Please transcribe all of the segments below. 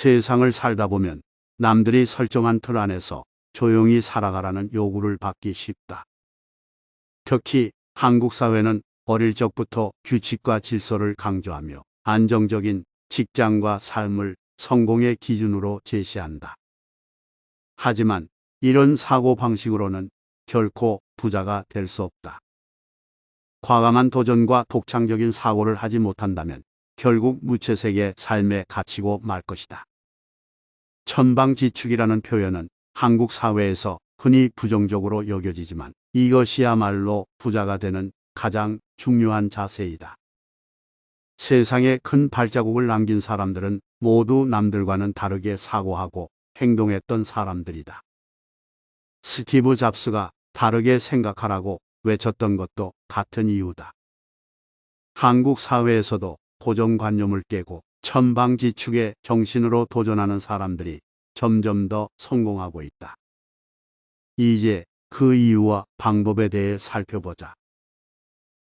세상을 살다 보면 남들이 설정한 틀 안에서 조용히 살아가라는 요구를 받기 쉽다. 특히 한국 사회는 어릴 적부터 규칙과 질서를 강조하며 안정적인 직장과 삶을 성공의 기준으로 제시한다. 하지만 이런 사고 방식으로는 결코 부자가 될 수 없다. 과감한 도전과 독창적인 사고를 하지 못한다면 결국 무채색의 삶에 갇히고 말 것이다. 천방지축이라는 표현은 한국 사회에서 흔히 부정적으로 여겨지지만 이것이야말로 부자가 되는 가장 중요한 자세이다. 세상에 큰 발자국을 남긴 사람들은 모두 남들과는 다르게 사고하고 행동했던 사람들이다. 스티브 잡스가 다르게 생각하라고 외쳤던 것도 같은 이유다. 한국 사회에서도 고정관념을 깨고 천방지축의 정신으로 도전하는 사람들이 점점 더 성공하고 있다. 이제 그 이유와 방법에 대해 살펴보자.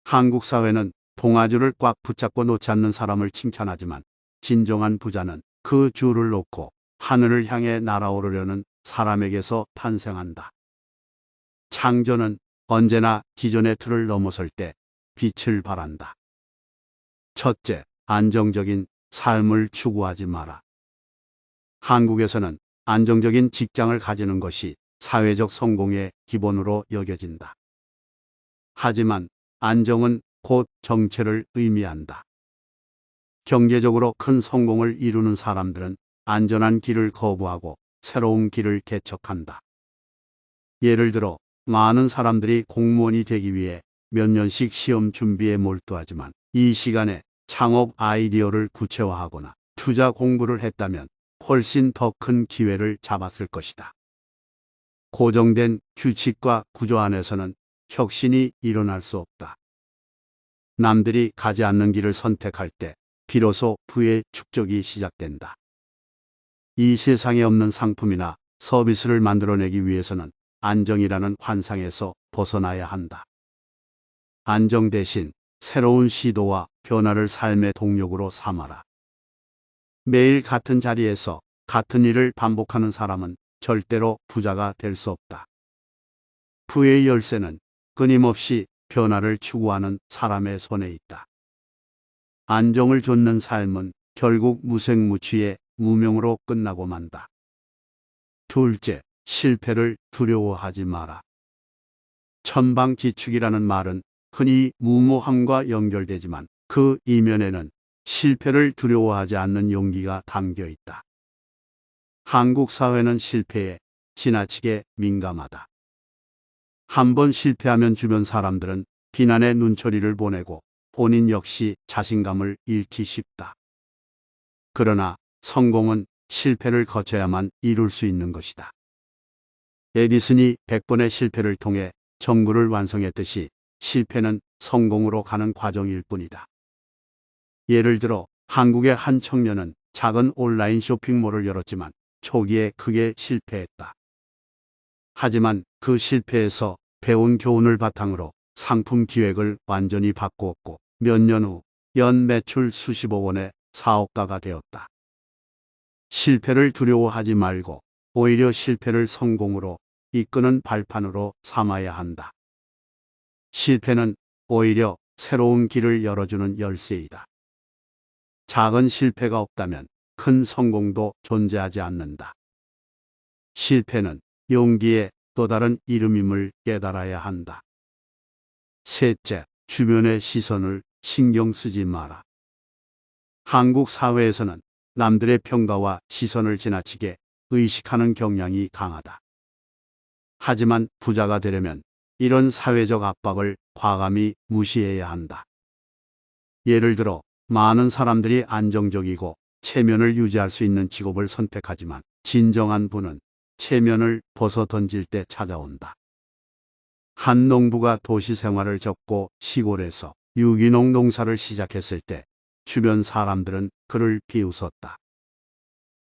한국 사회는 동아줄을 꽉 붙잡고 놓지 않는 사람을 칭찬하지만 진정한 부자는 그 줄을 놓고 하늘을 향해 날아오르려는 사람에게서 탄생한다. 창조는 언제나 기존의 틀을 넘어설 때 빛을 발한다. 첫째, 안정적인 삶을 추구하지 마라. 한국에서는 안정적인 직장을 가지는 것이 사회적 성공의 기본으로 여겨진다. 하지만 안정은 곧 정체를 의미한다. 경제적으로 큰 성공을 이루는 사람들은 안전한 길을 거부하고 새로운 길을 개척한다. 예를 들어 많은 사람들이 공무원이 되기 위해 몇 년씩 시험 준비에 몰두하지만 이 시간에 창업 아이디어를 구체화하거나 투자 공부를 했다면 훨씬 더 큰 기회를 잡았을 것이다. 고정된 규칙과 구조 안에서는 혁신이 일어날 수 없다. 남들이 가지 않는 길을 선택할 때 비로소 부의 축적이 시작된다. 이 세상에 없는 상품이나 서비스를 만들어내기 위해서는 안정이라는 환상에서 벗어나야 한다. 안정 대신 새로운 시도와 변화를 삶의 동력으로 삼아라. 매일 같은 자리에서 같은 일을 반복하는 사람은 절대로 부자가 될 수 없다. 부의 열쇠는 끊임없이 변화를 추구하는 사람의 손에 있다. 안정을 좇는 삶은 결국 무색무취의 무명으로 끝나고 만다. 둘째, 실패를 두려워하지 마라. 천방지축이라는 말은 흔히 무모함과 연결되지만 그 이면에는 실패를 두려워하지 않는 용기가 담겨 있다. 한국 사회는 실패에 지나치게 민감하다. 한 번 실패하면 주변 사람들은 비난의 눈초리를 보내고 본인 역시 자신감을 잃기 쉽다. 그러나 성공은 실패를 거쳐야만 이룰 수 있는 것이다. 에디슨이 100번의 실패를 통해 전구를 완성했듯이 실패는 성공으로 가는 과정일 뿐이다. 예를 들어 한국의 한 청년은 작은 온라인 쇼핑몰을 열었지만 초기에 크게 실패했다. 하지만 그 실패에서 배운 교훈을 바탕으로 상품 기획을 완전히 바꾸었고 몇 년 후 연 매출 수십억 원의 사업가가 되었다. 실패를 두려워하지 말고 오히려 실패를 성공으로 이끄는 발판으로 삼아야 한다. 실패는 오히려 새로운 길을 열어주는 열쇠이다. 작은 실패가 없다면 큰 성공도 존재하지 않는다. 실패는 용기의 또 다른 이름임을 깨달아야 한다. 셋째, 주변의 시선을 신경 쓰지 마라. 한국 사회에서는 남들의 평가와 시선을 지나치게 의식하는 경향이 강하다. 하지만 부자가 되려면 이런 사회적 압박을 과감히 무시해야 한다. 예를 들어 많은 사람들이 안정적이고 체면을 유지할 수 있는 직업을 선택하지만 진정한 부는 체면을 벗어 던질 때 찾아온다. 한 농부가 도시 생활을 접고 시골에서 유기농 농사를 시작했을 때 주변 사람들은 그를 비웃었다.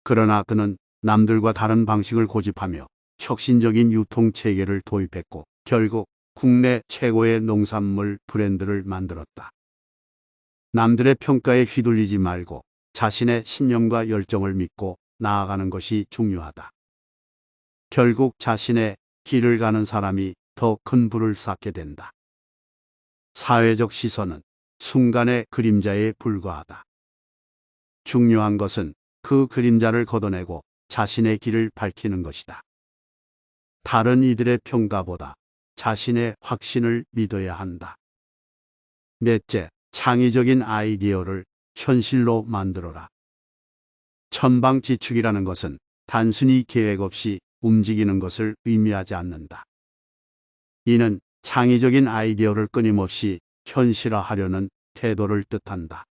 그러나 그는 남들과 다른 방식을 고집하며 혁신적인 유통 체계를 도입했고 결국 국내 최고의 농산물 브랜드를 만들었다. 남들의 평가에 휘둘리지 말고 자신의 신념과 열정을 믿고 나아가는 것이 중요하다. 결국 자신의 길을 가는 사람이 더큰 불을 쌓게 된다. 사회적 시선은 순간의 그림자에 불과하다. 중요한 것은 그 그림자를 걷어내고 자신의 길을 밝히는 것이다. 다른 이들의 평가보다 자신의 확신을 믿어야 한다. 넷째, 창의적인 아이디어를 현실로 만들어라. 천방지축이라는 것은 단순히 계획 없이 움직이는 것을 의미하지 않는다. 이는 창의적인 아이디어를 끊임없이 현실화하려는 태도를 뜻한다.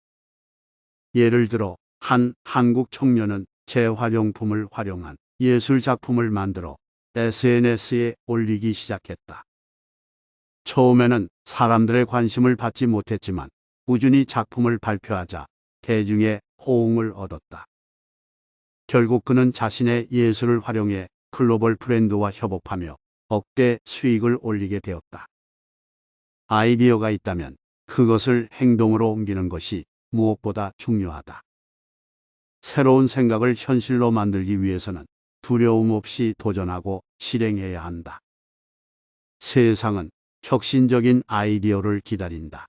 예를 들어 한 한국 청년은 재활용품을 활용한 예술 작품을 만들어 SNS에 올리기 시작했다. 처음에는 사람들의 관심을 받지 못했지만 꾸준히 작품을 발표하자 대중의 호응을 얻었다. 결국 그는 자신의 예술을 활용해 글로벌 브랜드와 협업하며 억대 수익을 올리게 되었다. 아이디어가 있다면 그것을 행동으로 옮기는 것이 무엇보다 중요하다. 새로운 생각을 현실로 만들기 위해서는 두려움 없이 도전하고 실행해야 한다. 세상은 혁신적인 아이디어를 기다린다.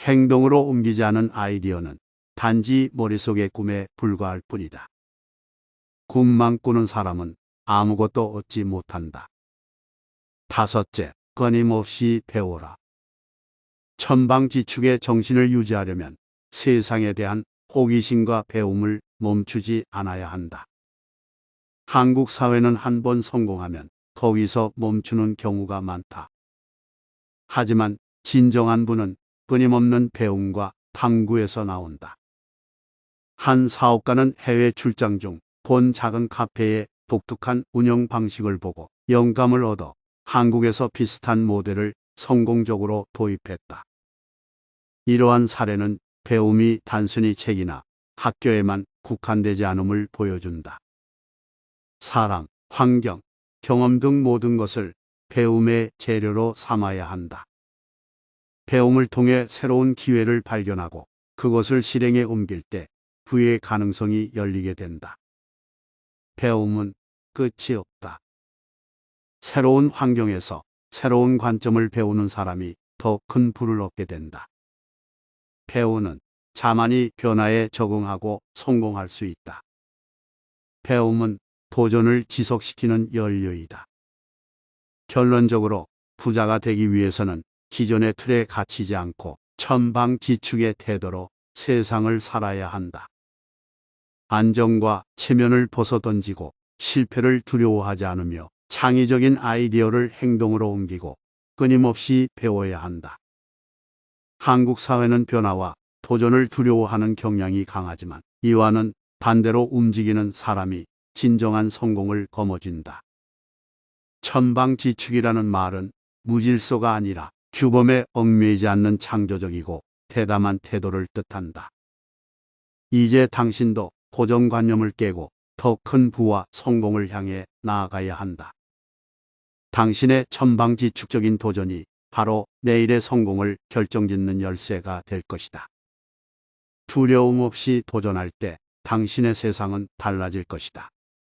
행동으로 옮기지 않은 아이디어는 단지 머릿속의 꿈에 불과할 뿐이다. 꿈만 꾸는 사람은 아무것도 얻지 못한다. 다섯째, 끊임없이 배워라. 천방지축의 정신을 유지하려면 세상에 대한 호기심과 배움을 멈추지 않아야 한다. 한국 사회는 한 번 성공하면 거기서 멈추는 경우가 많다. 하지만 진정한 부는 끊임없는 배움과 탐구에서 나온다. 한 사업가는 해외 출장 중 본 작은 카페의 독특한 운영 방식을 보고 영감을 얻어 한국에서 비슷한 모델을 성공적으로 도입했다. 이러한 사례는 배움이 단순히 책이나 학교에만 국한되지 않음을 보여준다. 사람, 환경, 경험 등 모든 것을 배움의 재료로 삼아야 한다. 배움을 통해 새로운 기회를 발견하고 그것을 실행에 옮길 때 부의 가능성이 열리게 된다. 배움은 끝이 없다. 새로운 환경에서 새로운 관점을 배우는 사람이 더 큰 부를 얻게 된다. 배우는 자만이 변화에 적응하고 성공할 수 있다. 배움은 도전을 지속시키는 연료이다. 결론적으로 부자가 되기 위해서는 기존의 틀에 갇히지 않고 천방지축의 태도로 세상을 살아야 한다. 안정과 체면을 벗어던지고 실패를 두려워하지 않으며 창의적인 아이디어를 행동으로 옮기고 끊임없이 배워야 한다. 한국 사회는 변화와 도전을 두려워하는 경향이 강하지만 이와는 반대로 움직이는 사람이 진정한 성공을 거머쥔다. 천방지축이라는 말은 무질서가 아니라 규범에 얽매이지 않는 창조적이고 대담한 태도를 뜻한다. 이제 당신도 고정관념을 깨고 더 큰 부와 성공을 향해 나아가야 한다. 당신의 천방지축적인 도전이 바로 내일의 성공을 결정짓는 열쇠가 될 것이다. 두려움 없이 도전할 때 당신의 세상은 달라질 것이다.